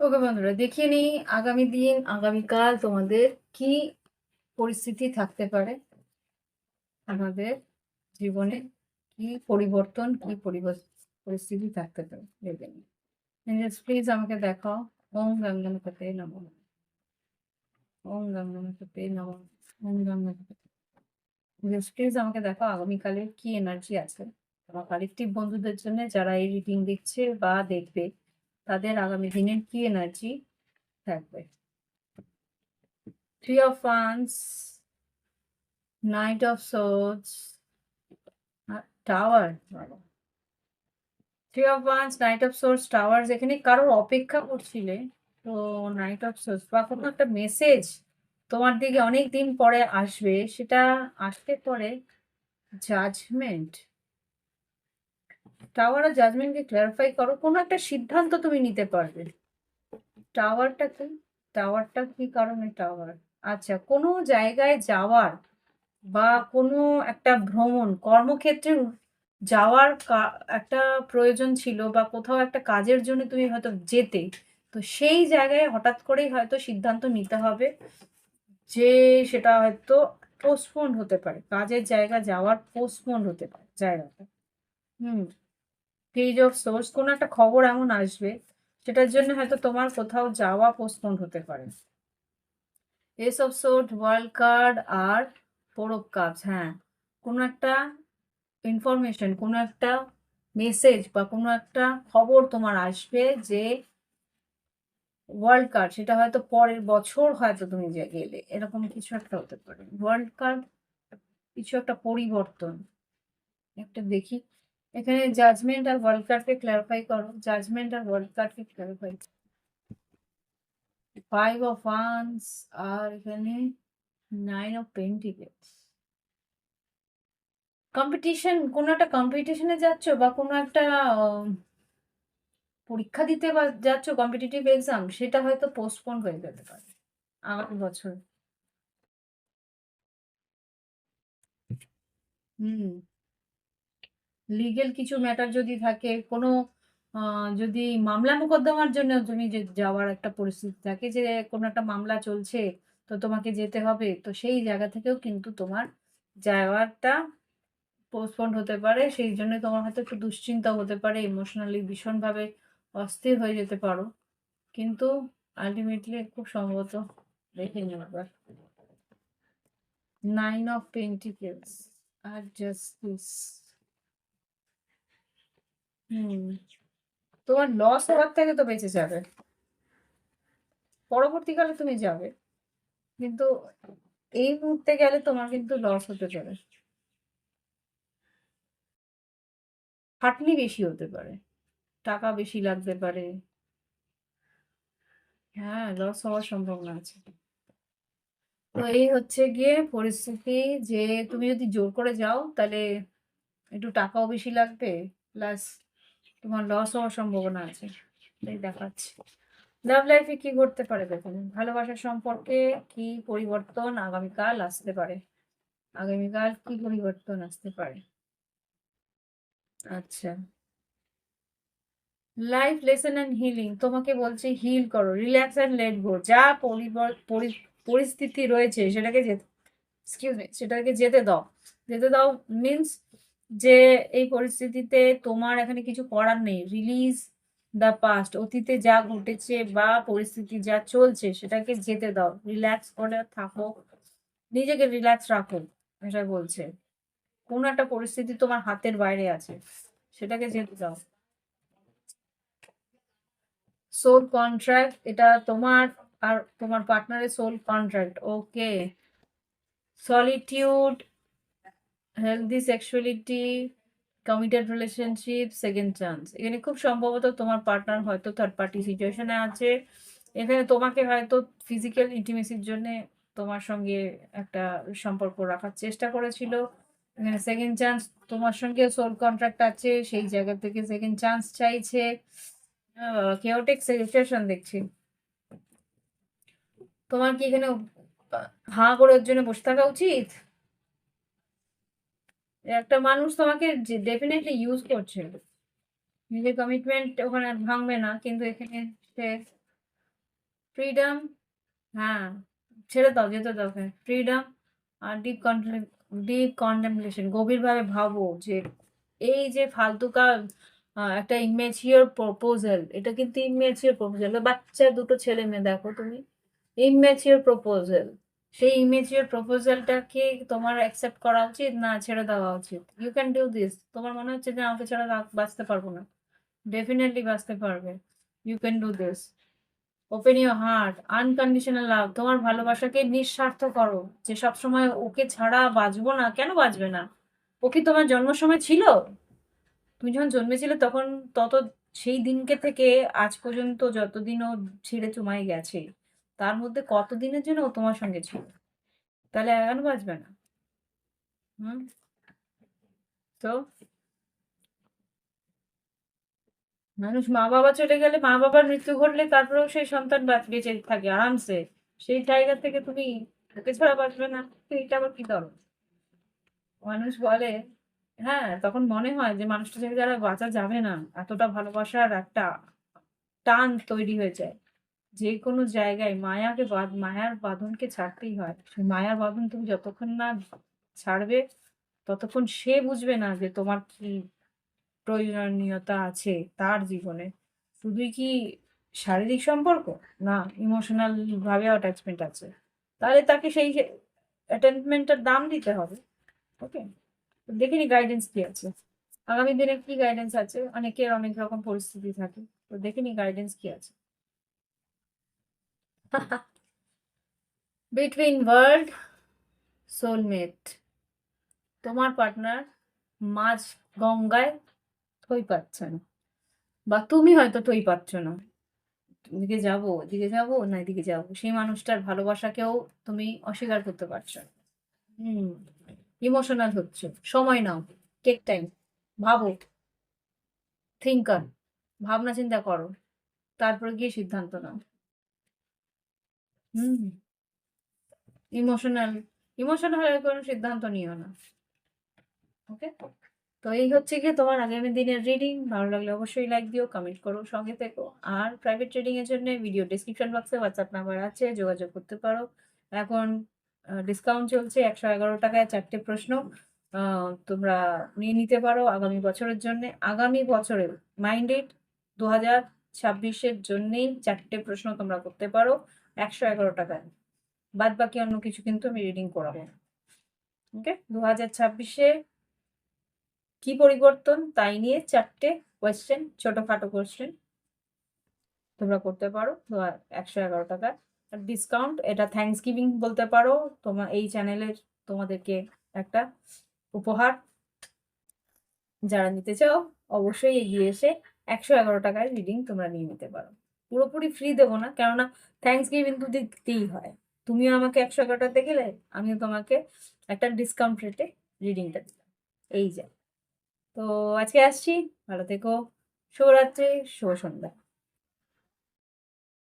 ওকে বন্ধুরা, দেখিয়ে নিই আগামী দিন আগামীকাল তোমাদের কি পরিস্থিতি থাকতে পারে? আমাদের জীবনে কি পরিবর্তন, কি পরিস্থিতি থাকতে পারে? ভেবে প্লিজ আমাকে দেখাও। ওম গঙ্গনপতে নম। ওম গঙ্গনপতে নম। ওম প্লিজ আমাকে দেখাও আগামীকালের কি এনার্জি আছে? আমার কালেকটিভ বন্ধুদের জন্য যারা এই রিডিং দেখছে বা দেখবে তাদের আগামী দিনের কি এনার্জি থাকবে? Three of funds knight of swords tower three of wands knight of swords tower এখানে কারোর অপেক্ষা করছিলে, তো নাইট অফ সোর্স বা কোনো একটা মেসেজ তোমার দিকে অনেক দিন পরে আসবে, সেটা আসতে পরে জাজমেন্ট টাওয়ার আর জাজমেন্টকে ক্লারিফাই করো, কোনো একটা সিদ্ধান্ত তুমি নিতে পারবে। টাওয়ারটা কি? টাওয়ারটা কি কারণে টাওয়ার আচ্ছা কোনো জায়গায় যাওয়ার বা কোনো একটা ভ্রমণ, কর্মক্ষেত্রে যাওয়ার একটা প্রয়োজন ছিল বা কোথাও একটা কাজের জন্য তুমি হয়তো যেতে, তো সেই জায়গায় হঠাৎ করেই হয়তো সিদ্ধান্ত নিতে হবে যে সেটা হয়তো পোস্টপোন্ড হতে পারে। কাজের জায়গা যাওয়ার পোস্টপোন্ড হতে পারে, জায়গাটা। হুম। পেজ অফ সোর্স কোনো একটা খবর এমন আসবে, সেটার জন্য হয়তো তোমার কোথাও যাওয়া পোস্টপোন্ড হতে পারে। Ace of swords world card R four of cups হ্যাঁ। কোনো একটা ইনফরমেশন কোনো একটা মেসেজ বা কোনো একটা খবর তোমার আসবে যে ওয়ার্ল্ড কার্ড সেটা হয়তো পরের বছর হয়তো তুমি যে গেলে, এরকম কিছু একটা হতে পারে। ওয়ার্ল্ড কার্ড কিছু একটা পরিবর্তন। একটা দেখি। এখানে জাজমেন্ট আর ওয়ার্ল্ড কার্ডকে ক্লারিফাই করো। জাজমেন্ট আর ওয়ার্ল্ড কার্ডকে ক্লারিফাই ফাইভ অফ ওয়ান্স আর এখানে নাইন অফ পেন্টিকেলস কম্পিটিশন কোনো একটা কম্পিটিশনে যাচ্ছ বা কোনো একটা পরীক্ষা দিতে বা যাচ্ছ কম্পিটিটিভ এক্সাম সেটা হয়তো পোস্টপোন হয়ে যেতে পারে। আগামী বছর। হুম। লিগেল কিছু ম্যাটার যদি থাকে, কোনো যদি মামলা মোকদ্দমার জন্য তুমি যাওয়ার একটা পরিস্থিতি থাকে যে কোনো একটা মামলা চলছে, তো তোমাকে যেতে হবে, তো সেই জায়গা থেকেও কিন্তু তোমার যাওয়ারটা পোস্টপন্ড হতে পারে। সেই জন্য তোমার হয়তো একটু দুশ্চিন্তা হতে পারে ইমোশনালি ভীষণভাবে অস্থির হয়ে যেতে পারো। কিন্তু আলটিমেটলি খুব সম্ভবত দেখে নেবার নাইন অফ পেন্টিকেলস আর জাস্টিস হুম। তোমার লস হওয়ার থেকে তো বেঁচে যাবে। পরবর্তীকালে তুমি যাবে। কিন্তু এই মুহূর্তে গেলে তোমার কিন্তু লস হতে পারে। খাটনি বেশি হতে পারে। টাকা বেশি লাগতে পারে। হ্যাঁ লস হওয়ার সম্ভাবনা আছে। তো এই হচ্ছে গিয়ে পরিস্থিতি যে তুমি যদি জোর করে যাও, তাহলে একটু টাকাও বেশি লাগবে প্লাস তোমার লস হওয়ার সম্ভাবনা আছে। তাই দেখাচ্ছি। লাভ লাইফে কি ঘটতে পারে দেখুন ভালোবাসার সম্পর্কে কি পরিবর্তন আগামীকাল আসতে পারে? আগামীকাল কি পরিবর্তন আসতে পারে? আচ্ছা। লাইফ লেসন অ্যান্ড হিলিং তোমাকে বলছে হিল করো রিল্যাক্স অ্যান্ড লেট গো যা পরিস্থিতি রয়েছে, সেটাকে যেতে এক্সকিউজ মি সেটাকে যেতে দাও। যেতে দাও মিনস যে এই পরিস্থিতিতে তোমার এখানে কিছু করার নেই। রিলিজ দ্য পাস্ট অতীতে যা ঘটেছে বা পরিস্থিতি যা চলছে সেটাকে যেতে দাও। রিল্যাক্স করে থাকো। নিজেকে রিল্যাক্স রাখো, এটা বলছে। কোন একটা পরিস্থিতি তোমার হাতের বাইরে আছে, সেটাকে যেতে দাও। সোল কন্ট্রাক্ট এটা তোমার আর তোমার পার্টনারের soul contract okay solitude healthy sexuality committed relationship second chance এখানে খুব সম্ভবত তোমার পার্টনার হয়তো থার্ড পার্টি সিচুয়েশনে আছে। এখানে তোমাকে হয়তো ফিজিক্যাল ইন্টিমেসির জন্য তোমার সঙ্গে একটা সম্পর্ক রাখার চেষ্টা করেছিল। এখানে সেকেন্ড চান্স তোমার সঙ্গে সোল কন্ট্রাক্ট আছে, সেই জায়গা থেকে সেকেন্ড চান্স চাইছে। কেওটেক সিচুয়েশন দেখছি। তোমার কি এখানে হাঁ করে ওর জন্য বসে থাকা উচিত? একটা মানুষ তোমাকে ডেফিনেটলি ইউজ করছে। নিজের কমিটমেন্ট ওখানে ভাঙবে না, কিন্তু এখানে সে ফ্রিডম হ্যাঁ ছেড়ে দাও, যেতে দাও ফ্রিডম আর ডিপ ডিপ কন্টেম্পলেশন গভীরভাবে ভাবো যে এই যে ফালতুকা একটা ইমেচিওর প্রপোজাল এটা কিন্তু ইমেচিওর প্রপোজাল বাচ্চা, দুটো ছেলে মেয়ে, দেখো তুমি ইমেচিওর প্রপোজাল সেই ইমেচিওর প্রপোজালটাকে তোমার অ্যাকসেপ্ট করা উচিত? না, ছেড়ে দেওয়া উচিত। ইউ ক্যান ডু দিস তোমার মনে হচ্ছে যে আমাকে ছাড়া বাঁচতে পারব না। ডেফিনেটলি বাঁচতে পারবে। You can do this open your heart unconditional love তোমার ভালোবাসাকে নিঃস্বার্থ করো। যে সবসময় ওকে ছাড়া বাঁচবো না, কেন বাঁচবে না? ও কি তোমার জন্ম সময় ছিল? তুমি যখন জন্মেছিলে তখন তত সেই দিনকে থেকে আজ পর্যন্ত যতদিন ও ছেড়ে চুমাই গেছে। তার মধ্যে কত দিনের জন্য ও তোমার সঙ্গে ছিল? তাহলে কেন বাঁচবে না। হুম? তো? মানুষ মা বাবা চলে গেলে মা বাবার মৃত্যু ঘটলে তারপরেও সেই সন্তান বাঁচ- থাকে আরামসে। সেই জায়গা থেকে তুমি ওকে ছাড়া বাঁচবে না। এটা আবার কি ধরো মানুষ বলে হ্যাঁ তখন মনে হয় যে মানুষটা থেকে যারা বাঁচা যাবে না, এতটা ভালোবাসার একটা টান তৈরি হয়ে যায়। যে কোনো জায়গায় মায়াকে বাঁধ- মায়ার বাঁধনকে ছাড়তেই হয়। সেই মায়ার বাঁধন তুমি যতক্ষণ না ছাড়বে, ততক্ষণ সে বুঝবে না যে তোমার কি প্রয়োজনীয়তা আছে তার জীবনে। শুধুই কি শারীরিক সম্পর্ক? না ইমোশনাল ভাবে অ্যাটাচমেন্ট আছে। তাহলে তাকে সেই অ্যাটাচমেন্টটার দাম দিতে হবে। ওকে দেখিনি গাইডেন্স কি আছে। আগামী দিনে কি গাইডেন্স আছে? অনেকের অনেক রকম পরিস্থিতি থাকে। তো দেখিনি গাইডেন্স কি আছে। বিটুইন ওয়ার্ল্ড সোলমেট তোমার পার্টনার মাঝ গঙ্গায় থই পাচ্ছে না। বা তুমি হয়তো থই পাচ্ছ না। এদিকে যাব এদিকে যাব, না এদিকে যাব। সেই মানুষটার ভালোবাসাকেও তুমি অস্বীকার করতে পারছ না। হুম ইমোশনাল হচ্ছে। সময় নাও টেক টাইম ভাবো থিঙ্কার ভাবনা চিন্তা করো। তারপরে গিয়ে সিদ্ধান্ত নাও। হুম। ইমোশনাল ইমোশনাল হয়ে কোনো সিদ্ধান্ত নিও না। ওকে তো এই হচ্ছে গিয়ে তোমার আগামী দিনের রিডিং ভালো লাগলে অবশ্যই লাইক দিও কমেন্ট করো, সঙ্গে থেকো। আর প্রাইভেট রিডিং এর জন্য ভিডিও ডিসক্রিপশন বক্সে হোয়াটসঅ্যাপ নাম্বার আছে, যোগাযোগ করতে পারো। এখন ডিসকাউন্ট চলছে একশো এগারো টাকায় চারটে প্রশ্ন। তোমরা নিয়ে নিতে পারো আগামী বছরের জন্য। আগামী বছরের মাইন্ডেড দু হাজার ছাব্বিশের জন্যেই চারটে প্রশ্ন তোমরা করতে পারো। একশো এগারো টাকায় বাদ বাকি অন্য কিছু কিন্তু আমি রিডিং করাবো। ওকে দু হাজার ছাব্বিশে কি পরিবর্তন? তাই নিয়ে চারটে কোয়েশ্চেন ছোটখাটো কোয়েশ্চেন তোমরা করতে পারো। একশো এগারো টাকা। আর ডিসকাউন্ট এটা থ্যাঙ্কস গিভিং বলতে পারো। তোমার এই চ্যানেলের তোমাদেরকে একটা উপহার। যারা নিতে চাও, অবশ্যই এগিয়ে এসে একশো এগারো টাকায় রিডিং তোমরা নিয়ে নিতে পারো। পুরোপুরি ফ্রি দেবো না। কেননা থ্যাংকস গিভিং তো দিতেই হয়। তুমিও আমাকে একশো এগারোটা টাকা গেলে আমিও তোমাকে একটা ডিসকাউন্ট রেটে রিডিংটা দিলাম। এই যা। তো আজকে আসছি। ভালো থেকো। শুভরাত্রি। শুভ সন্ধ্যা।